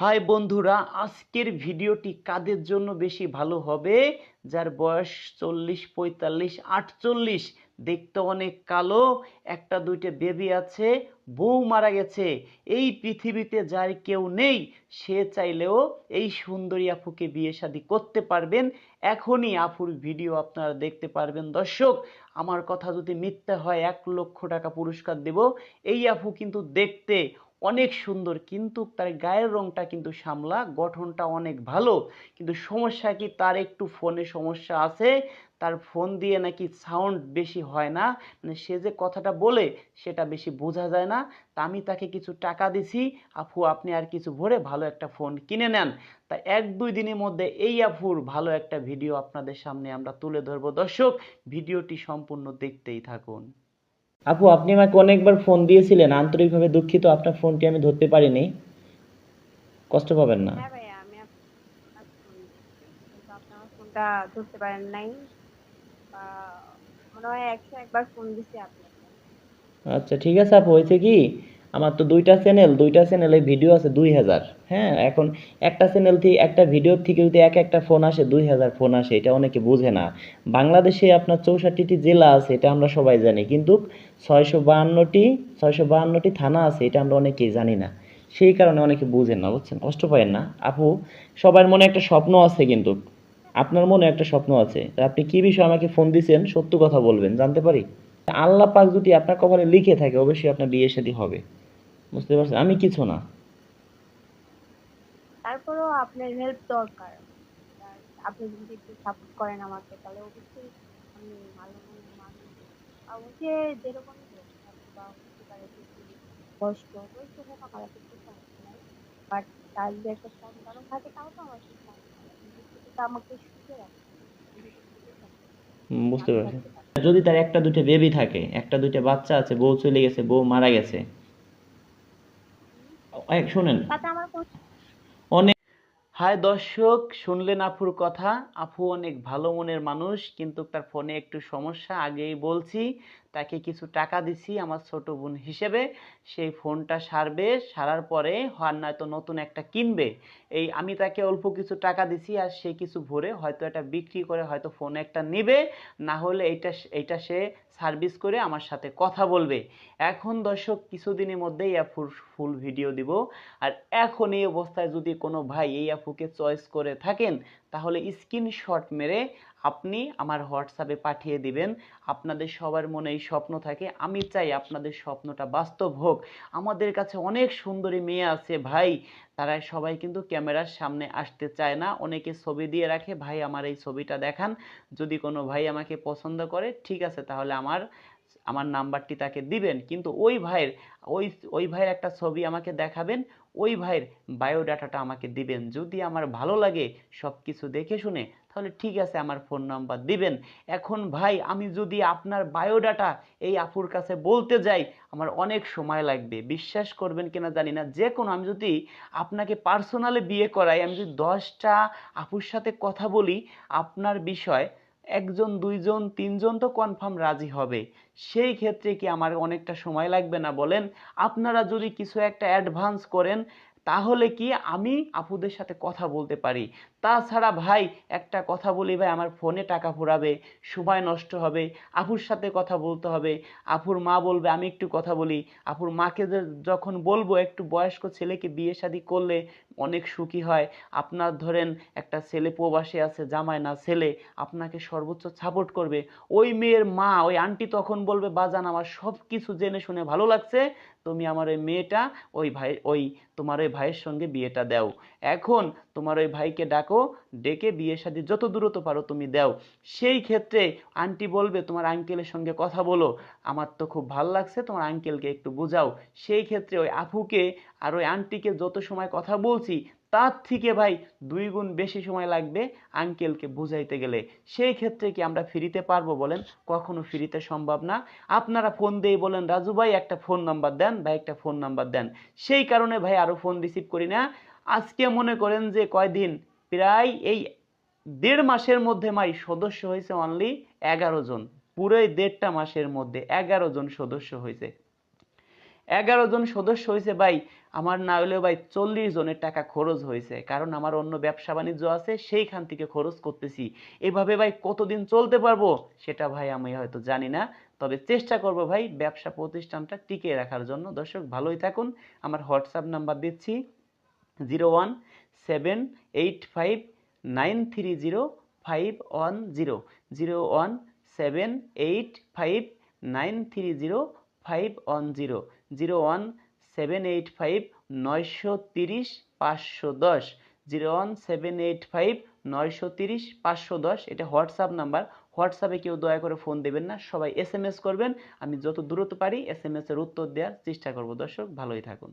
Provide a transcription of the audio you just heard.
High বন্ধুরা, আজকের ভিডিওটি কাদের জন্য বেশি ভালো হবে? যার বয়স চল্লিশ, পঁয়তাল্লিশ, আটচল্লিশ। দেখতে অনেক কালো, একটা, দুইটা বেবি আছে, বউ মারা গেছে। এই পৃথিবীতে যার কেউ নেই, সে চাইলেও এই সুন্দরী আফুকে বিয়ে শাদী করতে পারবেন। এখনই আফুর ভিডিও আপনারা দেখতে পারবেন। দর্শক, আমার কথা যদি মিথ্যা হয়, এক লক্ষ টাকা পুরস্কার দেব। এই আফু কিন্তু দেখতে অনেক সুন্দর, কিন্তু তার গায়ের রংটা কিন্তু সামলা গঠনটা অনেক ভালো। কিন্তু সমস্যা কি, তার একটু ফোনে সমস্যা আছে, তার ফোন দিয়ে নাকি সাউন্ড বেশি হয় না। মানে সে যে কথাটা বলে, সেটা বেশি বোঝা যায় না। তা আমি তাকে কিছু টাকা দিছি, আফু আপনি আর কিছু ভরে ভালো একটা ফোন কিনে নেন। তা এক দুই দিনের মধ্যে এই আফুর ভালো একটা ভিডিও আপনাদের সামনে আমরা তুলে ধরবো। দর্শক ভিডিওটি সম্পূর্ণ দেখতেই থাকুন। আপু আপনি আমাকে অনেকবার ফোন দিয়েছিলেন আন্তরিকভাবে দুঃখিত আপনার ফোনটি আমি ধরতে পারিনি। কষ্ট পাবেন না। হ্যাঁ ভাইয়া আমি আপনার ফোন দিচ্ছি কিন্তু আপনি আমার ফোনটা ধরতে পারেন নাই। মনে হয় একশো একবার ফোন দিছি আপনাকে। আচ্ছা ঠিক আছে আপু হয়েছে কি? আমার তো দুইটা চ্যানেল দুইটা চ্যানেলে ভিডিও আছে দুই হাজার। হ্যাঁ এখন একটা চ্যানেল থেকে একটা ভিডিও থেকে যদি এক একটা ফোন আসে, দুই হাজার ফোন আসে, এটা অনেকে বোঝে না। বাংলাদেশে আপনার চৌষট্টিটি জেলা আছে, এটা আমরা সবাই জানি। কিন্তু ছয়শো বাহান্নটি ছয়শো বাহান্নটি থানা আছে, এটা আমরা অনেকেই জানি না। সেই কারণে অনেকে বুঝেন না, বুঝছেন? কষ্ট পায়েন না। আপু, সবার মনে একটা স্বপ্ন আছে কিন্তু। আপনার মনে একটা স্বপ্ন আছে। আপনি কি বিষয়ে আমাকে ফোন দিয়েছেন সত্য কথা বলবেন, জানতে পারি? আল্লাহ পাক যদি আপনার কপালে লিখে থাকে, অবশ্যই আপনার বিয়ে শাদী হবে। বুঝতে পারছেন? আমি কিছু না। তারপরেও আপনার হেল্প দরকার। আপনি যদি একটু সাপোর্ট করেন আমাকে তাহলে অবশ্যই আমি ভালো মনে মানুষ। আর ওই যে যেরকম বা হতে পারে যে বয়স্ক বয়স্ক হোক আমার কিছু সমস্যা নাই বাট তার যদি একটা সন্তানও থাকে তাও তো আমার কিছু সমস্যা নেই কিন্তু আমাকে সুখে রাখে বুঝতে ভালো পারছেন যদি তার একটা দুটো বেবি থাকে একটা দুইটা বাচ্চা আছে বউ চলে গেছে বউ মারা গেছে এক শুনেন। তাতে আমার কোনো অনেক হাই দর্শক শুনলেন আপুর কথা। আপু অনেক ভালো মনের মানুষ কিন্তু তার ফোনে একটু সমস্যা আগেই বলছি। তাকে কিছু টাকা দিছি আমার ছোট বোন হিসেবে। সেই ফোনটা সারবে, সারার পরে হয় নয়তো নতুন একটা কিনবে। এই আমি তাকে অল্প কিছু টাকা দিছি আর সে কিছু ভরে হয়তো এটা বিক্রি করে হয়তো ফোন একটা নেবে। না হলে এইটা এইটা সে সার্ভিস করে আমার সাথে কথা বলবে। এখন দর্শক কিছুদিনের মধ্যেই আফুর ফুল ভিডিও দিব। আর এখন এই অবস্থায় যদি কোনো ভাই এই আপুকে চয়েস করে থাকেন তাহলে স্ক্রিনশট মেরে আপনি আমার হোয়াটসঅ্যাপে পাঠিয়ে দিবেন। আপনাদের সবার মনে এই স্বপ্ন থাকে, আমি চাই আপনাদের স্বপ্নটা বাস্তব হোক। আমাদের কাছে অনেক সুন্দরী মেয়ে আছে ভাই, তারা সবাই কিন্তু ক্যামেরার সামনে আসতে চায় না। অনেকে ছবি দিয়ে রাখে, ভাই আমার এই ছবিটা দেখান। যদি কোনো ভাই আমাকে পছন্দ করে, ঠিক আছে, তাহলে আমার আমার নাম্বারটি তাকে দিবেন, কিন্তু ওই ভাইয়ের, ওই ওই ভাইয়ের একটা ছবি আমাকে দেখাবেন, ওই ভাইয়ের বায়োডাটাটা আমাকে দিবেন। যদি আমার ভালো লাগে সব কিছু দেখে শুনে, তাহলে ঠিক আছে, আমার ফোন নাম্বার দিবেন। এখন ভাই, আমি যদি আপনার বায়োডাটা এই আপুর কাছে বলতে যাই, আমার অনেক সময় লাগবে। বিশ্বাস করবেন কিনা জানি না, যে কোনো, আমি যদি আপনাকে পার্সোনালি বিয়ে করাই, আমি যদি দশটা আপুর সাথে কথা বলি, আপনার বিষয় একজন, দুইজন, তিনজন তো কনফার্ম রাজি হবে। সেই ক্ষেত্রে কি আমার অনেকটা সময় লাগবে না বলেন? আপনারা যদি কিছু একটা অ্যাডভান্স করেন, তাহলে কি আমি আপুদের সাথে কথা বলতে পারি? তাছাড়া ভাই, একটা কথা বলি ভাই, আমার ফোনে টাকা ফুরাবে সময় নষ্ট হবে, আপুর সাথে কথা বলতে হবে। আপুর মা বলবে, আমি একটু কথা বলি। আপুর মাকে যখন বলব, একটু বয়স্ক ছেলেকে বিয়ে শাদী করলে অনেক সুখী হয়। আপনার ধরেন একটা ছেলে প্রবাসে আছে জামায় না, ছেলে, আপনাকে সর্বোচ্চ সাপোর্ট করবে। ওই মেয়ের মা, ওই আন্টি তখন বলবে, বাজান, আমার সব কিছু জেনে শুনে ভালো লাগছে। তুমি আমার ওই মেয়েটা, ওই ভাই, ওই তোমার ওই ভাইয়ের সঙ্গে বিয়েটা দাও। এখন তোমার ওই ভাইকে ডাকো, ডেকে বিয়ে শাদী যত দ্রুত পারো তুমি দাও। সেই ক্ষেত্রে আন্টি বলবে, তোমার আঙ্কেলের সঙ্গে কথা বলো। আমার তো খুব ভালো লাগছে, তোমার আঙ্কেলকে একটু বোঝাও। সেই ক্ষেত্রে ওই আপুকে আর ওই আন্টিকে যত সময় কথা বলছি, তার থেকে ভাই দুই গুণ বেশি সময় লাগবে আঙ্কেলকে বুঝাইতে গেলে। সেই ক্ষেত্রে কি আমরা ফ্রিতে পারব বলেন? কখনো ফ্রিতে সম্ভব না। আপনারা ফোন দিয়ে বলেন, রাজু ভাই, একটা ফোন নাম্বার দেন। ভাই, একটা ফোন নাম্বার দেন। সেই কারণে ভাই আরও ফোন রিসিভ করি না। আজকে মনে করেন যে কয়দিন? প্রায় এই দেড় মাসের মধ্যে মাই সদস্য হয়েছে অনলি এগারো জন। পুরোই দেড়টা মাসের মধ্যে এগারো জন সদস্য হয়েছে। এগারো জন সদস্য হয়েছে ভাই, আমার না হলেও ভাই চল্লিশ জনের টাকা খরচ হয়েছে। কারণ আমার অন্য ব্যবসা বাণিজ্য আছে, সেইখান থেকে খরচ করতেছি। এভাবে ভাই কতদিন চলতে পারব সেটা ভাই আমি হয়তো জানি না। তবে চেষ্টা করব ভাই ব্যবসা প্রতিষ্ঠানটা টিকিয়ে রাখার জন্য। দর্শক, ভালোই থাকুন। আমার হোয়াটসঅ্যাপ নাম্বার দিচ্ছি। Zero one seven eight five nine three zero five one zero zero one seven eight five nine three zero five one zero zero one seven eight five নয়শো তিরিশ পাঁচশো দশ zero one seven eight five নয়শো তিরিশ পাঁচশো দশ এটা WhatsApp number. হোয়াটসঅ্যাপে কেউ দয়া করে ফোন দেবেন না, সবাই এস করবেন। আমি যত দ্রুত পারি এস এম এস এর উত্তর দেওয়ার চেষ্টা করব। দর্শক, ভালোই থাকুন।